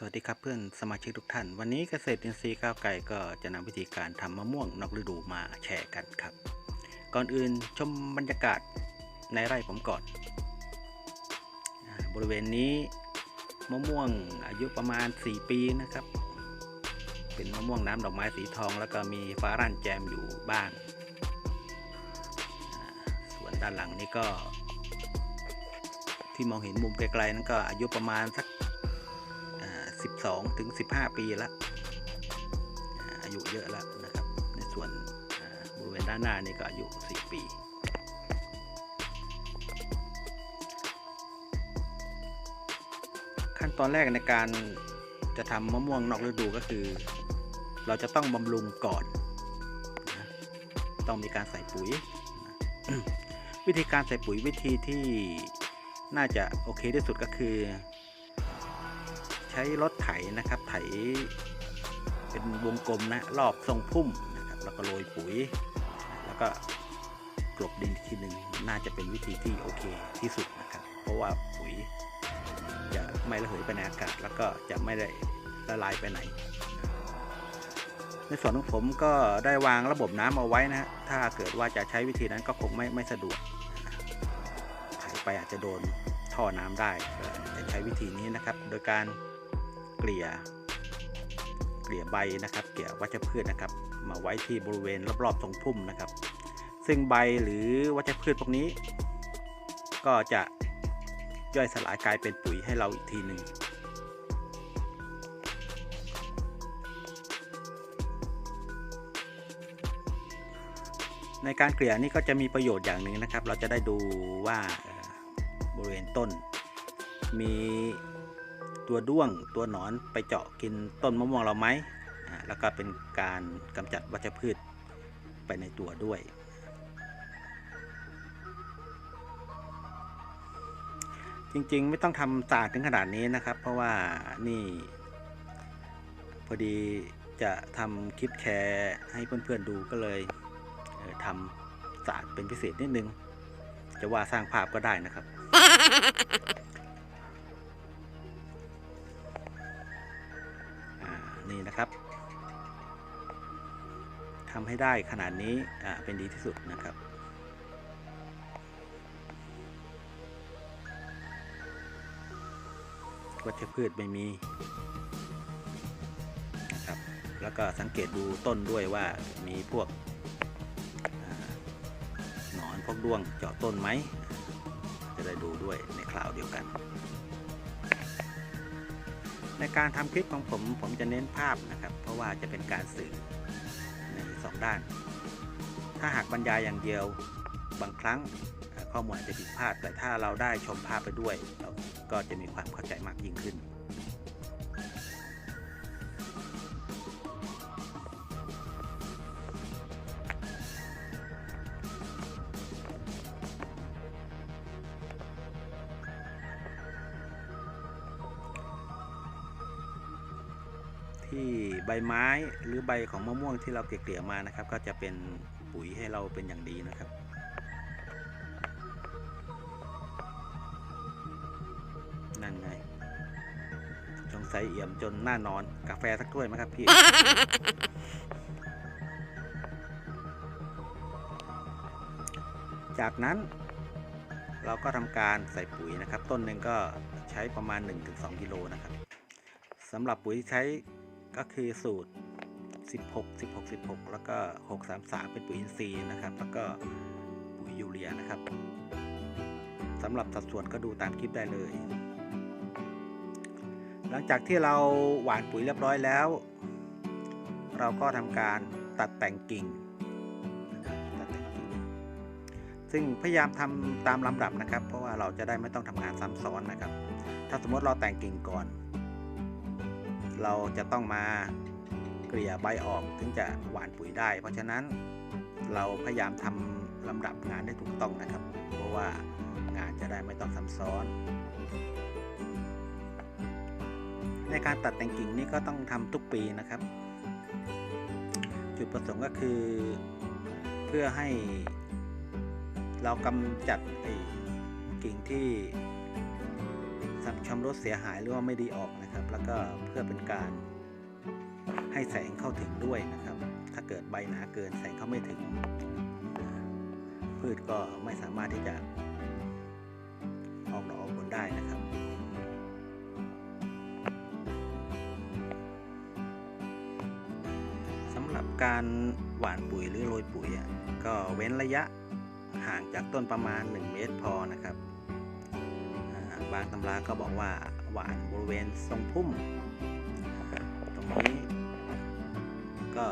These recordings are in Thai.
สวัสดีครับเพื่อนสมาชิกทุกท่าน วันนี้เกษตรอินทรีย์ก้าวไก่ก็จะนำวิธีการทำมะม่วงนอกฤดูมาแชร์กันครับ ก่อนอื่นชมบรรยากาศในไร่ผมก่อน บริเวณนี้มะม่วงอายุประมาณ 4 ปีนะครับ เป็นมะม่วงน้ำดอกไม้สีทอง แล้วก็มีฟ้ารั่นแจมอยู่บ้าง ส่วนด้านหลังนี้ก็ ที่มองเห็นมุมไกลๆนั้นก็อายุประมาณสัก 12ถึง15 ปีแล้วอายุเยอะแล้วนะครับ ในส่วนบริเวณด้านหน้านี่ก็อายุ 4 ปีขั้นตอนแรกในการจะทำมะม่วงนอกฤดูก็คือ เราจะต้องบำรุงก่อนนะต้องมีการใส่ปุ๋ยนะวิธีการใส่ปุ๋ยวิธีที่น่าจะโอเคที่สุดก็คือ ช้รถไถนะครับ ไถเป็นวงกลมนะรอบทรงพุ่มนะครับ แล้วก็โรยปุ๋ย แล้วก็กลบดินทีหนึ่งน่าจะเป็นวิธีที่โอเคที่สุดนะครับ เพราะว่าปุ๋ยจะไม่ระเหยไปในอากาศ แล้วก็จะไม่ได้ละลายไปไหน ในส่วนของผมก็ได้วางระบบน้ำเอาไว้นะฮะถ้าเกิดว่าจะใช้วิธีนั้นก็คงไม่ไม่สะดวกไถไปอาจจะโดนท่อน้ำได้จะใช้วิธีนี้นะครับ โดยการ เกลี่ยเกลี่ยใบนะครับ เกลี่ยวัชพืชนะครับ มาไว้ที่บริเวณรอบๆทรงพุ่มนะครับ ซึ่งใบหรือวัชพืชพวกนี้ ก็จะย่อยสลายกลายเป็นปุ๋ยให้เราอีกทีหนึ่งในการเกลี่ยนี่ก็จะมีประโยชน์อย่างหนึ่งนะครับ เราจะได้ดูว่าบริเวณต้น มี ตัวด้วงตัวหนอนไปเจาะกินต้นมะม่วงเราไหม แล้วก็เป็นการกำจัดวัชพืชไปในตัวด้วย จริงๆไม่ต้องทำสาดถึงขนาดนี้นะครับ เพราะว่านี่ พอดีจะทำคลิปแชร์ให้เพื่อนๆดูก็เลยเทำสาดเป็นพิเศษนิดนึง จะว่าสร้างภาพก็ได้นะครับ นะครับทำให้ได้ขนาดนี้เป็นดีที่สุดนะครับ วัชพืชไม่มีนะครับ แล้วก็สังเกตดูต้นด้วยว่ามีพวกหนอนพวกด้วงเจาะต้นไหม จะได้ดูด้วยในคราวเดียวกัน ในการทำคลิปของผมผมจะเน้นภาพนะครับ เพราะว่าจะเป็นการสื่อในสองด้าน ถ้าหากบรรยายอย่างเดียวบางครั้งข้อมูลอาจจะผิดพลาด แต่ถ้าเราได้ชมภาพไปด้วย เราก็จะมีความเข้าใจมากยิ่งขึ้น ที่ใบไม้หรือใบของมะม่วงที่เราเกลี่ยมานะครับ ก็จะเป็นปุ๋ยให้เราเป็นอย่างดีนะครับนั่นไงสงสัยเอี่ยมจนหน้านอนกาแฟสักถ้วยไหมครับพี่จากนั้นเราก็ทำการใส่ปุ๋ยนะครับ ต้นหนึ่งก็ใช้ประมาณ 1-2กิโลนะครับสำหรับปุ๋ยใช้ ก็คือสูตร 16 16 16 แล้วก็ 633 เป็นปุ๋ยอินทรีย์นะครับ แล้วก็ปุ๋ยยูเรียนะครับสำหรับสัดส่วนก็ดูตามคลิปได้เลย หลังจากที่เราหว่านปุ๋ยเรียบร้อยแล้ว เราก็ทำการตัดแต่งกิ่งซึ่งพยายามทำตามลำดับนะครับ เพราะว่าเราจะได้ไม่ต้องทำงานซ้ำซ้อนนะครับ ถ้าสมมติเราแต่งกิ่งก่อน เราจะต้องมาเกลี่ยใบออกถึงจะหว่านปุ๋ยได้ เพราะฉะนั้นเราพยายามทำลำดับงานได้ถูกต้องนะครับ เพราะว่างานจะได้ไม่ต้องซ้ำซ้อน ในการตัดแต่งกิ่งนี่ก็ต้องทำทุกปีนะครับ จุดประสงค์ก็คือเพื่อให้เรากำจัดกิ่งที่ ชำรุดเสียหายหรือว่าไม่ดีออกนะครับ แล้วก็เพื่อเป็นการให้แสงเข้าถึงด้วยนะครับ ถ้าเกิดใบหนาเกินแสงเข้าไม่ถึง พืชก็ไม่สามารถที่จะออกดอกออกผลได้นะครับสำหรับการหว่านปุ๋ยหรือโรยปุ๋ยอะก็เว้นระยะห่างจากต้นประมาณ 1 เมตรพอนะครับ บางตำราก็บอกว่าหวานบริเวณทรงพุ่ม ตรงนี้ ก็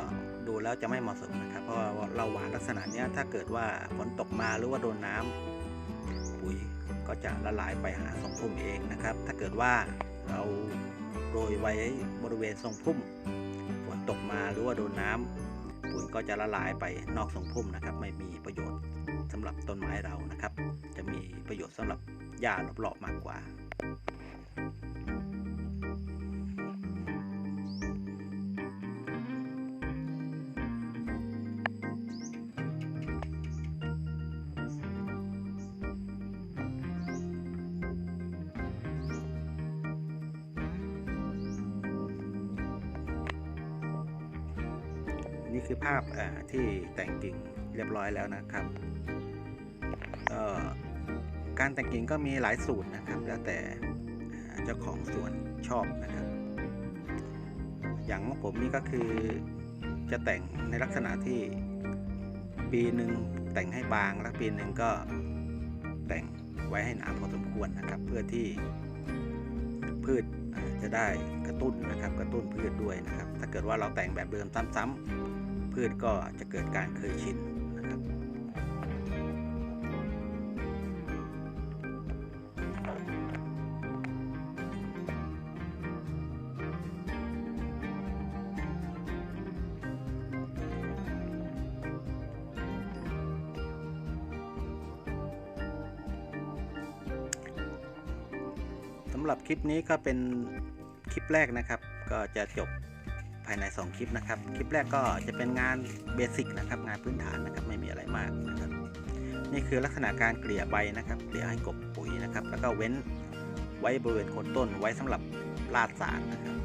ดูแล้วจะไม่เหมาะสมนะครับ เพราะเราหวานลักษณะนี้ถ้าเกิดว่าฝนตกมาหรือว่าโดนน้ำปุ๋ยก็จะละลายไปหาทรงพุ่มเองนะครับ ถ้าเกิดว่าเราโรยไว้บริเวณทรงพุ่ม ฝนตกมาหรือว่าโดนน้ำปุ๋ยก็จะละลายไปนอกทรงพุ่มนะครับ ไม่มีประโยชน์สำหรับต้นไม้เรานะครับ จะมีประโยชน์สำหรับ หญ้ารอบๆมากกว่านี่คือภาพอ่าที่แต่งกิ่งเรียบร้อยแล้วนะครับก็ การแต่งกิ่งก็มีหลายสูตรนะครับ แล้วแต่เจ้าของสวนชอบนะครับ อย่างของผมนี่ก็คือจะแต่งในลักษณะที่ปีหนึ่งแต่งให้บางแล้วปีหนึ่งก็แต่งไว้ให้หนาพอสมควรนะครับ เพื่อที่พืชจะได้กระตุ้นนะครับ กระตุ้นพืชด้วยนะครับ ถ้าเกิดว่าเราแต่งแบบเดิมซ้ำๆพืชก็จะเกิดการเคยชินำหรับคลิปนี้ก็เป็นคลิปแรกนะครับ ก็จะจบภายใน 2 คลิปนะครับ คลิปแรกก็จะเป็นงานเบสิกนะครับ งานพื้นฐานนะครับ ไม่มีอะไรมากนะครับ นี่คือลักษณะการเกลี่ยใบนะครับ เกลี่ยให้กบปุ๋ยนะครับ แล้วก็เว้นไว้บริเวณโคนต้น ไว้สำหรับลาดสารนะครับ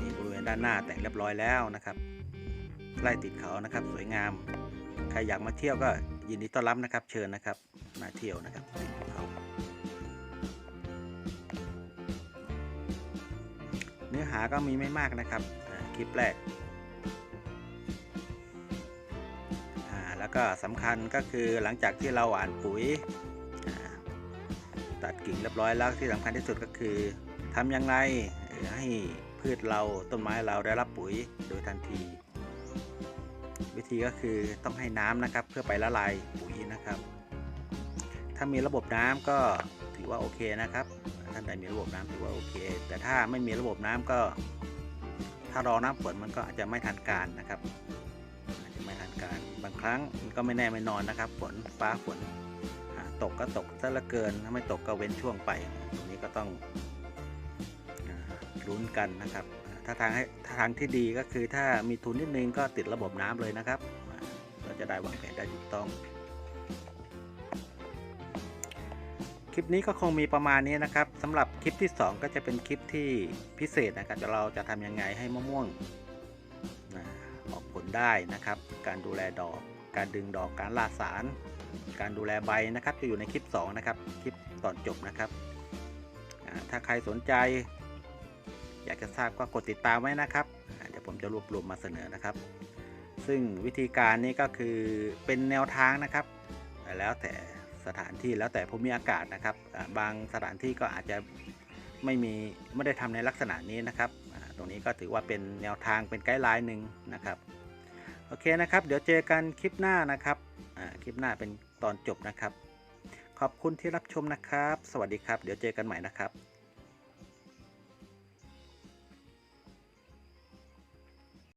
นี่บริเวณด้านหน้าแต่งเรียบร้อยแล้วนะครับไล่ติดเขานะครับ สวยงาม ใครอยากมาเที่ยวก็ยินดีต้อนรับนะครับ เชิญนะครับ มาเที่ยวนะครับ นื้อหาก็มีไม่มากนะครับคลิปแรกแล้วก็สำคัญก็คือหลังจากที่เราหว่านปุ๋ยตัดกิ่งเรียบร้อยแล้วที่สำคัญที่สุดก็คือทำยังไงให้พืชเราต้นไม้เราได้รับปุ๋ยโดยทันที วิธีก็คือต้องให้น้ำนะครับเพื่อไปละลายปุ๋ยนะครับ ถ้ามีระบบน้ำก็ถือว่าโอเคนะครับ ใดมีระบบน้ำถือว่าโอเค แต่ถ้าไม่มีระบบน้ำก็ ถ้ารอน้ำฝนมันก็อาจจะไม่ทันการนะครับอาจจะไม่ทันการบางครั้งมันก็ไม่แน่ไม่นอนนะครับฝนฟ้าฝนตกก็ตกซะละเกินถ้าไม่ตกก็เว้นช่วงไปตรงนี้ก็ต้องอลุ้นกันนะครับ ถ้าทางให้ถ้าทางที่ดีก็คือถ้ามีทุนนิดนึงก็ติดระบบน้ำเลยนะครับเราจะได้วางแผนได้ถูกต้อง ลิปนี้ก็คงมีประมาณนี้นะครับสำหรับคลิปที่ 2 ก็จะเป็นคลิปที่พิเศษนะครับเราจะทำยังไงให้มะม่วงออกผลได้นะครับ การดูแลดอก การดึงดอกการล่าสาร การดูแลใบนะครับ จะอยู่ในคลิป 2 นะครับ คลิปตอนจบนะครับ ถ้าใครสนใจ อยากจะทราบก็กดติดตามไว้นะครับ เดี๋ยวผมจะรวบรวมมาเสนอนะครับ ซึ่งวิธีการนี้ก็คือเป็นแนวทางนะครับ แล้วแต่ สถานที่แล้วแต่ภูมิอากาศนะครับ บางสถานที่ก็อาจจะไม่มีไม่ได้ทำในลักษณะนี้นะครับ ตรงนี้ก็ถือว่าเป็นแนวทางเป็นไกด์ไลน์หนึ่งนะครับโอเคนะครับ เดี๋ยวเจอกันคลิปหน้านะครับคลิปหน้าเป็นตอนจบนะครับ ขอบคุณที่รับชมนะครับ สวัสดีครับ เดี๋ยวเจอกันใหม่นะครับ